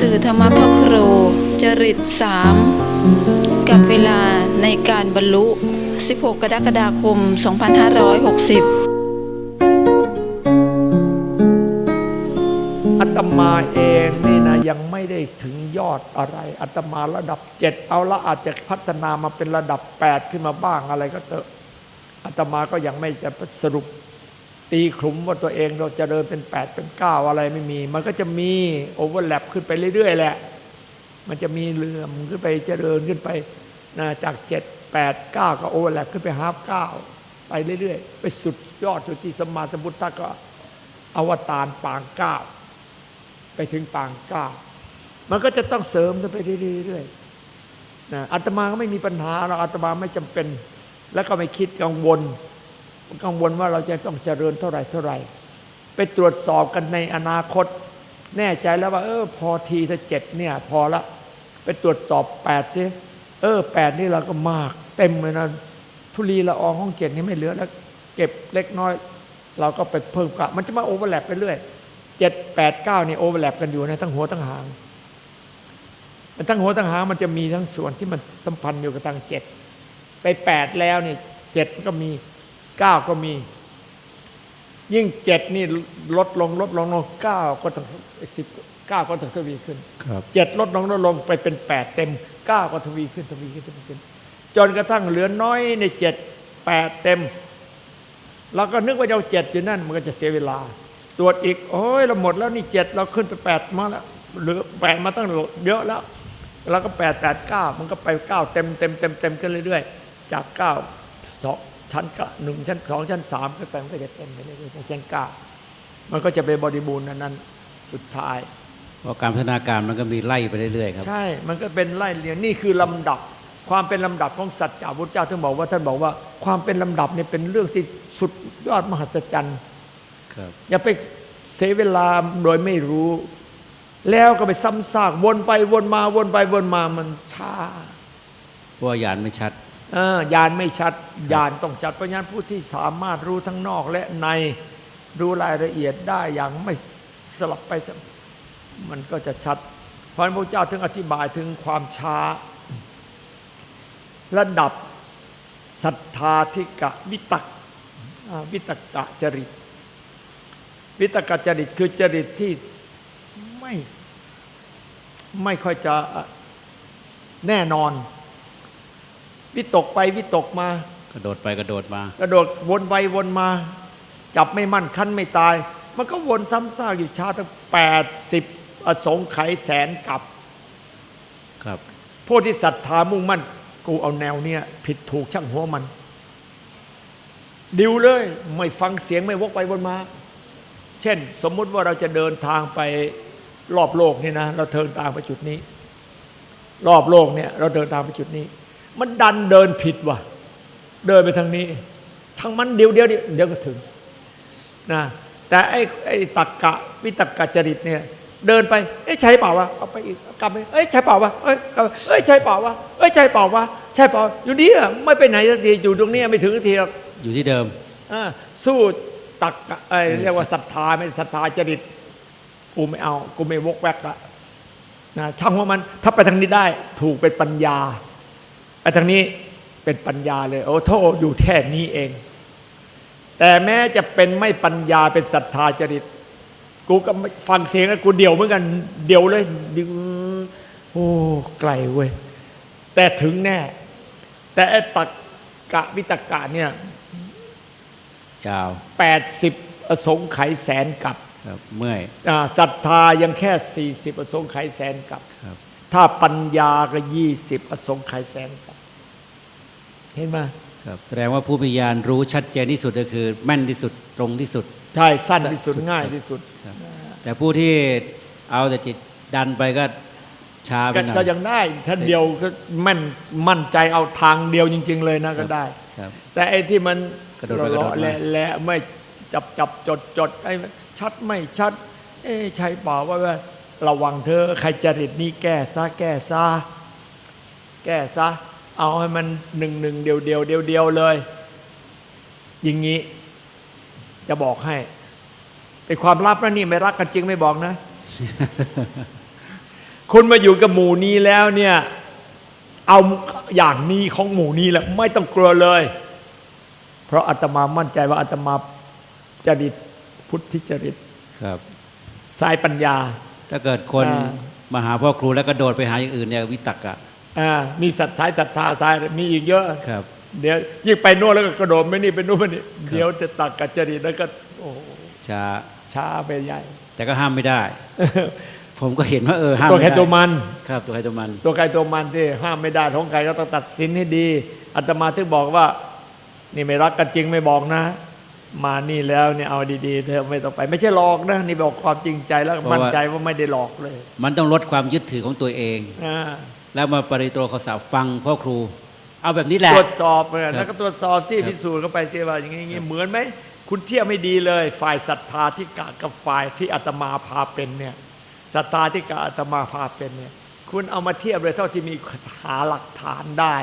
สื่อธรรมพ่อครูจริตสามกับเวลาในการบรรลุ 16 กรกฎาคม 2560อาตมาเองนี่นะยังไม่ได้ถึงยอดอะไรอาตมาระดับเจ็ดเอาละอาจจะพัฒนามาเป็นระดับแปดขึ้นมาบ้างอะไรก็เถอะอาตมาก็ยังไม่จะสรุป ตีขลุ่มว่าตัวเองเราจะเดินเป็นแปดเป็นเก้าอะไรไม่มี มันก็จะมีโอเวอร์แลปขึ้นไปเรื่อย ๆ แหละ มันจะมีเรื่อมขึ้นไปเจริญขึ้นไปนะจากเจ็ดแปดเก้าก็โอเวอร์แลปขึ้นไปฮาฟเก้าไปเรื่อย ๆ ไปสุดยอดจุดที่สมมาสมุทธะก็อวตารปางเก้าไปถึงปางเก้ามันก็จะต้องเสริมกันไปเรื่อยๆนะอาตมาก็ไม่มีปัญหาเราอาตมาไม่จำเป็น แล้วก็ไม่คิดกังวล กังวลว่าเราจะต้องเจริญเท่าไรเท่าไรไปตรวจสอบกันในอนาคต แน่ใจแล้วว่า เออ พอทีถ้าเจ็ดเนี่ย พอละ ไปตรวจสอบแปดซิเออแปดนี่เราก็มาก เต็มเลยนะทุลีละอองห้องเจ็ดนี่ไม่เหลือแล้ว เก็บเล็กน้อย เราก็ไปเพิ่มกะมันจะมาโอเวอร์แลปไปเรื่อยเจ็ดแปดเก้านี่โอเวอร์แลปกันอยู่นะทั้งหัวทั้งหางมันทั้งหัวทั้งหางมันจะมีทั้งส่วนที่มันสัมพันธ์อยู่กับทางเจ็ดไปแปดแล้วนี่เจ็ดก็มี เก้าก็มี ยิ่งเจ็ดนี่ลดลงลดลงลงเก้าก็ต้องสิบเก้าก็ต้องทวีขึ้นครับเจ็ดลดลงลดลงไปเป็นแปดเต็มเก้าก็ทวีขึ้นทวีขึ้นทวีขึ้น จนกระทั่งเหลือน้อยในเจ็ดแปดเต็มเราก็นึกว่าจะเอาเจ็ดอยู่นั่นมันก็จะเสียเวลา ตรวจอีก โอ้ยเราหมดแล้วนี่เจ็ดเราขึ้นไปแปดมาแล้วเหลือแปดมาตั้งเยอะแล้วเราก็แปดแปดเก้ามันก็ไปเก้าเต็มเต็มเต็มเต็มขึ้นเรื่อยๆ จากเก้าสอง ชั้นก็หนึ่งชั้นสองชั้นสามขึ้นไปมันก็จะเต็มไปเรื่อยๆชั้นเก้ามันก็จะเป็นบริบูรณ์นั้นนั้นสุดท้ายเพราะการพัฒนาการมันก็มีไล่ไปเรื่อยๆครับ ใช่ มันก็เป็นไล่เรียงนี่คือลำดับ ความเป็นลำดับของสัจจะพุทธเจ้าท่านบอกว่าท่านบอกว่าความเป็นลำดับเนี่ยเป็นเรื่องที่สุดยอดมหัศจรรย์ครับ อย่าไปเสียเวลาโดยไม่รู้ แล้วก็ไปซ้ำซากวนไปวนมาวนไปวนมามันช้าเพราะว่ายานไม่ชัด เออยานไม่ชัดยานต้องชัดเพราะฉะนั้นผู้ที่สามารถรู้ทั้งนอกและในรู้รายละเอียดได้อย่างไม่สลับไปมันก็จะชัดเพราะฉะนั้นพระเจ้าถึงอธิบายถึงความช้า ระดับศรัทธาธิกะวิตักวิตกะจริต วิตกะจริตคือจริตที่ไม่ไม่ค่อยจะแน่นอน วิตกไปวิตกมา กระโดดไปกระโดดมา กระโดดวนไปวนมา จับไม่มั่นคันไม่ตาย มันก็วนซ้ำซากอยู่ชาติตั้งแปดสิบอสงไขยแสนกับครับผู้ที่ศรัทธามุ่งมั่น กูเอาแนวเนี้ยผิดถูกช่างหัวมัน ดิวเลยไม่ฟังเสียงไม่วกไปวนมา เช่น สมมุติว่าเราจะเดินทางไปรอบโลกนี่นะ เราเดินทางไปจุดนี้ รอบโลกเนี่ย เราเดินทางไปจุดนี้ มันดันเดินผิดว่ะ เดินไปทางนี้ทั้งมันเดียวเดียวเดียวเดี๋ยวก็ถึงนะแต่ไอ้ไอ้ตักกะวิตักกะจริตเนี่ย เดินไปเอ้ยใช่เปล่าวะเอาไปอีกกลับไปเอ้ยใช่เปล่าวะเอ้ยกลับไปเอ้ยใช่เปล่าวะเอ้ยใช่เปล่าวะใช่เปล่าอยู่นี่อะไม่ไปไหนสักทีอยู่ตรงนี้ไม่ถึงสักทีหรอกอยู่ที่เดิมอ่าสู้ตักกะเอ้ยเรียกว่าศรัทธาไม่ศรัทธาจริตกูไม่เอากูไม่วกแวกละนะช่างว่ามันถ้าไปทางนี้ได้ ถูกเป็นปัญญา ไปทางนี้เป็นปัญญาเลย โอ้โทษอยู่แค่นี้เอง แต่แม้จะเป็นไม่ปัญญาเป็นศรัทธาจริต กูก็ไม่ฟังเสียงแล้วกูเดี่ยวเหมือนกัน เดี่ยวเลยดึงโอ้ไกลเว้ยแต่ถึงแน่ แต่ไอ้ตักกะวิตกกะเนี่ยยาว80อสงไขยแสนกับครับเมื่อยอ่าศรัทธายังแค่40อสงไขยแสนกับครับ ถ้าปัญญาก็20อสงไขยแสนกับเห็นไหมครับแสดงว่าผู้มีญาณรู้ชัดเจนที่สุดก็คือ แม่นที่สุดตรงที่สุด ใช่สั้นที่สุดสุดง่ายที่สุดครับแต่ผู้ที่เอาแต่จิตดันไปก็ช้าไปก็หน่อยก็ยังได้ท่านเดียวก็แม่นมั่นใจเอาทางเดียวจริง ๆ เลยนะก็ได้ครับแต่ไอ้ที่มันกระโดดไปกระโดดมาและและไม่จับจับจดจดไอ้ชัดไม่ชัด เอ๊ะใช่เปล่าว่าว่า ระวังเธอใครจริตนี้แก้ซะแก้ซะแก้ซะเอาให้มันหนึ่งหนึ่งเดียวเดียวเดียวเดียวเลย อย่างนี้ จะบอกให้เป็นความลับนะนี่ไม่รักกันจริงไม่บอกนะ คุณมาอยู่กับหมู่นี้แล้วเนี่ย เอาอย่างนี้ของหมู่นี้แหละไม่ต้องกลัวเลย เพราะอาตมามั่นใจว่าอาตมาจริตพุทธิจริตครับสายปัญญา ถ้าเกิดคนอ่ามาหาพ่อครูแล้วก็โดดไปหาอย่างอื่นเนี่ยวิตกอะอ่ามีสัตว์สายศรัทธาสายมีอีกเยอะครับ เดี๋ยวยิ่งไปโน่นแล้วก็กระโดดไม่นี่ไปโน่นไม่นี่เดี๋ยวจะตักกัจจริตแล้วก็โอ้โหช้าช้าไปใหญ่ แต่ก็ห้ามไม่ได้ ผมก็เห็นว่าเออห้ามตัวใครไม่ได้ตัวมันครับ ตัวใครตัวมัน ตัวใครตัวมันที่ห้ามไม่ได้ท้องใครก็ต้องตัดสินให้ดีอาตมาถึงบอกว่า นี่ไม่รักกันจริงไม่บอกนะ มานี่แล้วเนี่ยเอาดีๆเธอไม่ต้องไป ไม่ใช่หลอกนะนี่บอกความจริงใจแล้วมั่นใจว่าไม่ได้หลอกเลย มันต้องลดความยึดถือของตัวเองอ่าแล้วมาปริโตรขสาฟังพ่อครู เอาแบบนี้แหละตรวจสอบเลยครับแล้วก็ตรวจสอบสิครับพิสูจน์เข้าไปสิว่าอย่างนี้อย่างนี้เหมือนไหมคุณเทียบไม่ดีเลย ฝ่ายศรัทธาที่กะกับฝ่ายที่อาตมาพาเป็นเนี่ยศรัทธาที่กะอาตมาพาเป็นเนี่ย คุณเอามาเทียบเลยเท่าที่มีหาหลักฐานได้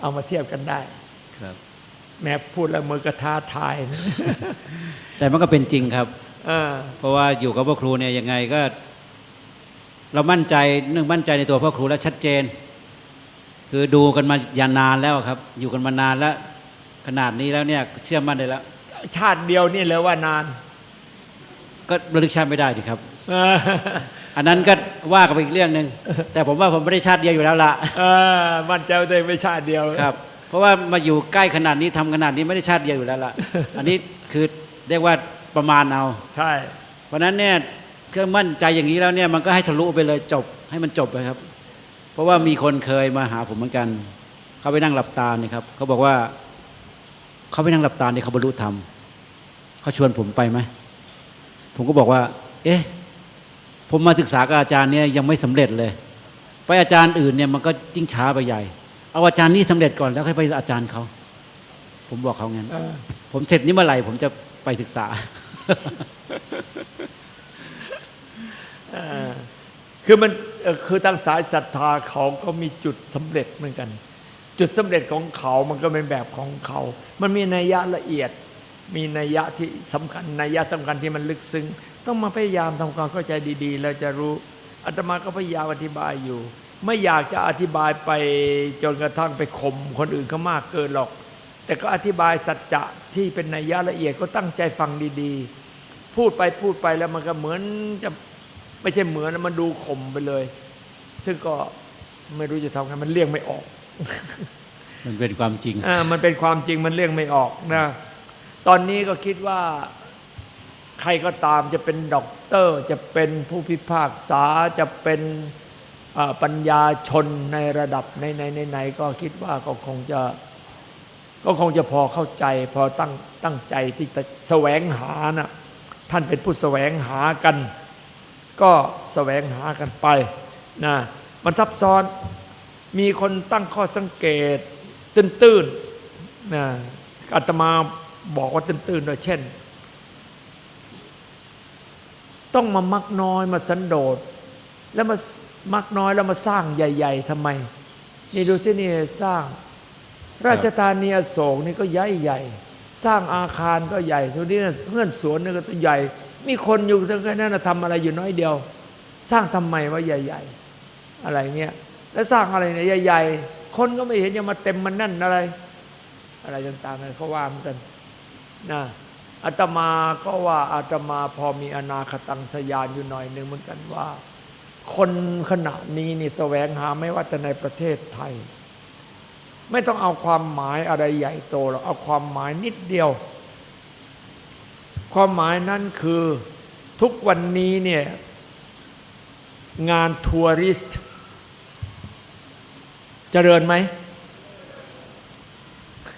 เอามาเทียบกันได้ครับ แม้พูดแล้วมือกระท้าทายนะแต่มันก็เป็นจริงครับอ่าเพราะว่าอยู่กับพ่อครูเนี่ยยังไงก็ เรามั่นใจหนึ่งมั่นใจในตัวพ่อครูแล้วชัดเจน คือดูกันมายานานแล้วครับ อยู่กันมานานแล้ว ขนาดนี้แล้วเนี่ย เชื่อมั่นได้แล้ว ชาติเดียวนี่เลยว่านาน ก็ระลึกชาติไม่ได้ดิครับอ่าอันนั้นก็ว่ากันไปอีกเรื่องหนึ่งแต่ผมว่าผมไม่ได้ชาติเดียวอยู่แล้วล่ะอ่ามั่นใจว่าตัวเองไม่ชาติเดียวครับเพ ราะว่ามาอยู่ใกล้ขนาดนี้ทำขนาดนี้ไม่ได้ชาติเดียวอยู่แล้วล่ะ อันนี้คือเรียกว่าประมาณเอา ใช่ เพราะฉะนั้นเนี่ยเครื่องมั่นใจอย่างนี้แล้วเนี่ยมันก็ให้ทะลุไปเลยจบให้มันจบไปครับ เพราะว่ามีคนเคยมาหาผมเหมือนกัน เขาไปนั่งหลับตาเนี่ยครับเขาบอกว่าเขาไปนั่งหลับตาเนี่ยเขาบรรลุธรรมเขาชวนผมไปไหมผมก็บอกว่า เอ๊ะผมมาศึกษากับอาจารย์เนี่ยยังไม่สำเร็จเลย ไปอาจารย์อื่นเนี่ยมันก็ยิ่งช้าไปใหญ่ เอาอาจารย์นี่สำเร็จก่อนแล้วค่อยไปอาจารย์เขา ผมบอกเขางั้นอ่าผมเสร็จนี้เมื่อไหร่ผมจะไปศึกษาอ่าคือมันเอ่อคือทางสายศรัทธาเขาก็มีจุดสำเร็จเหมือนกัน จุดสำเร็จของเขามันก็เป็นแบบของเขา มันมีนัยยะละเอียด มีนัยยะที่สำคัญนัยยะสำคัญที่มันลึกซึ้งต้องมาพยายามทำความเข้าใจดีๆแล้วจะรู้อาตมาก็พยายามอธิบายอยู่ ไม่อยากจะอธิบายไปจนกระทั่งไปข่มคนอื่นเขามากเกินหรอก แต่ก็อธิบายสัจจะที่เป็นนัยยะละเอียดก็ตั้งใจฟังดีๆ พูดไปพูดไปแล้วมันก็เหมือนจะไม่ใช่เหมือนนะมันดูข่มไปเลย ซึ่งก็ไม่รู้จะทำไงมันเลี่ยงไม่ออก มันเป็นความจริงอ่ามันเป็นความจริงมันเลี่ยงไม่ออกนะตอนนี้ก็คิดว่าใครก็ตามจะเป็นด็อกเตอร์ จะเป็นผู้พิพากษาจะเป็นอ่า ปัญญาชนในระดับในในในไหนก็คิดว่าก็คงจะก็คงจะพอเข้าใจ พอตั้งตั้งใจที่จะแสวงหานะท่านเป็นผู้แสวงหากัน ก็แสวงหากันไปนะมันซับซ้อนมีคนตั้งข้อสังเกตตื้นๆนะอาตมาบอกว่าตื้นๆโดยเช่น ต้องมามักน้อยมาสันโดษ แล้วมา มักน้อยแล้วมาสร้างใหญ่ ๆทำไม นี่ดูที่นี่สร้าง ราชธานีอโศกนี่ก็ใหญ่ใหญ่ๆสร้างอาคารก็ใหญ่ทุนี้เพื่อนสวนนี่ก็ตัวใหญ่ มีคนอยู่ทั้งนั้นทำอะไรอยู่น้อยเดียว สร้างทำไมว่าใหญ่ ๆ อะไรเงี้ยแล้วสร้างอะไรเนี่ยใหญ่ ๆ คนก็ไม่เห็นยังมาเต็มมันนั่นอะไร อะไรต่างๆเลยเขาว่าเหมือนกันนะอาตมาก็ว่าอาตมาพอมีอนาคตังสยานอยู่หน่อยหนึ่งเหมือนกันว่า คนขณะนี้นี่แสวงหาไม่ว่าแต่ในประเทศไทย ไม่ต้องเอาความหมายอะไรใหญ่โตหรอกเอาความหมายนิดเดียว ความหมายนั้นคือทุกวันนี้เนี่ยงานทัวริสต์เจริญไหม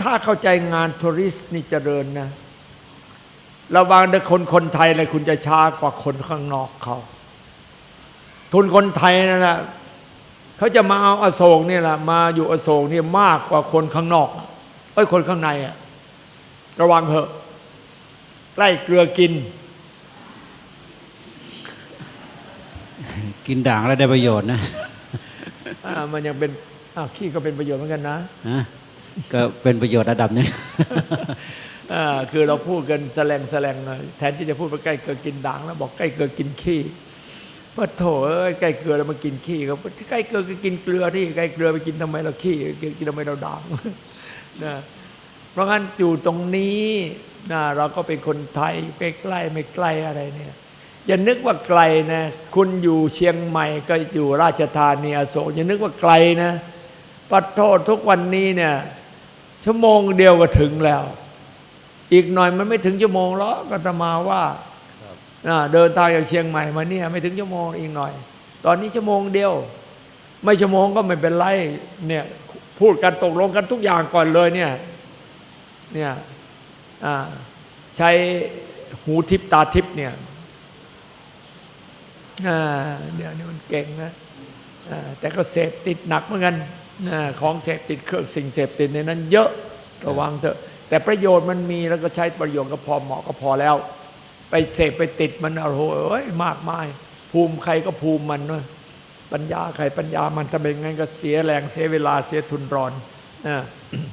ถ้าเข้าใจงานทัวริสต์นี่เจริญนะระวังแต่คนคนไทยเลยคุณจะช้ากว่าคนข้างนอกเขา ทุนคนไทยนั่นแหละเขาจะมาเอาอโศกนี่แหละมาอยู่อโศกนี่มากกว่าคนข้างนอกเอ้ยคนข้างในอะระวังเถอะใกล้เกลือกิน กินด่างแล้วได้ประโยชน์นะอ่ามันยังเป็นอ้าวขี้ก็เป็นประโยชน์เหมือนกันนะฮะก็เป็นประโยชน์ระดับหนึงอ่าคือเราพูดกันแสลงแสลงหน่อยแทนที่จะพูดว่าใกล้เกิดกินด่างแล้วบอกใกล้เกิดกินขี้ ว่าโถเอ้ยไก่เกลือแล้วมากินขี้ก็ไก่เกลือก็กินเกลือที่ไก่เกลือไปกินทำไมเราขี้กินกินทำไมเราด่างนะเพราะงั้นอยู่ตรงนี้นะเราก็เป็นคนไทยใกล้ๆไม่ใกล้อะไรเนี่ยอย่านึกว่าไกลนะคุณอยู่เชียงใหม่ก็อยู่ราชธานีอโศกอย่านึกว่าไกลนะปัดโทษทุกวันนี้เนี่ยชั่วโมงเดียวก็ถึงแล้ว อีกหน่อยมันไม่ถึงชั่วโมงหรอกก็จะมาว่า เดินทางจากเชียงใหม่มาเนี่ยไม่ถึงชั่วโมงอีกหน่อย ตอนนี้ชั่วโมงเดียว ไม่ชั่วโมงก็ไม่เป็นไรเนี่ยพูดกันตกลงกันทุกอย่างก่อนเลยเนี่ยเนี่ยใช้หูทิพตาทิพเนี่ยเดี๋ยวนี้มันเก่งนะแต่ก็เสพติดหนักเหมือนกันอของเสพติดเครื่องสิ่งเสพติดในนั้น เยอะระวังเถอะ แต่ประโยชน์มันมีแล้วก็ใช้ประโยชน์ก็พอเหมาะก็พอแล้ว ไปเสพไปติดมันโอ้โหเอ้ยมากมาย ภูมิใครก็ภูมิมันเนาะปัญญาใครปัญญามันถ้าเป็นงั้นก็เสียแรงเสียเวลาเสียทุนรอนอ่า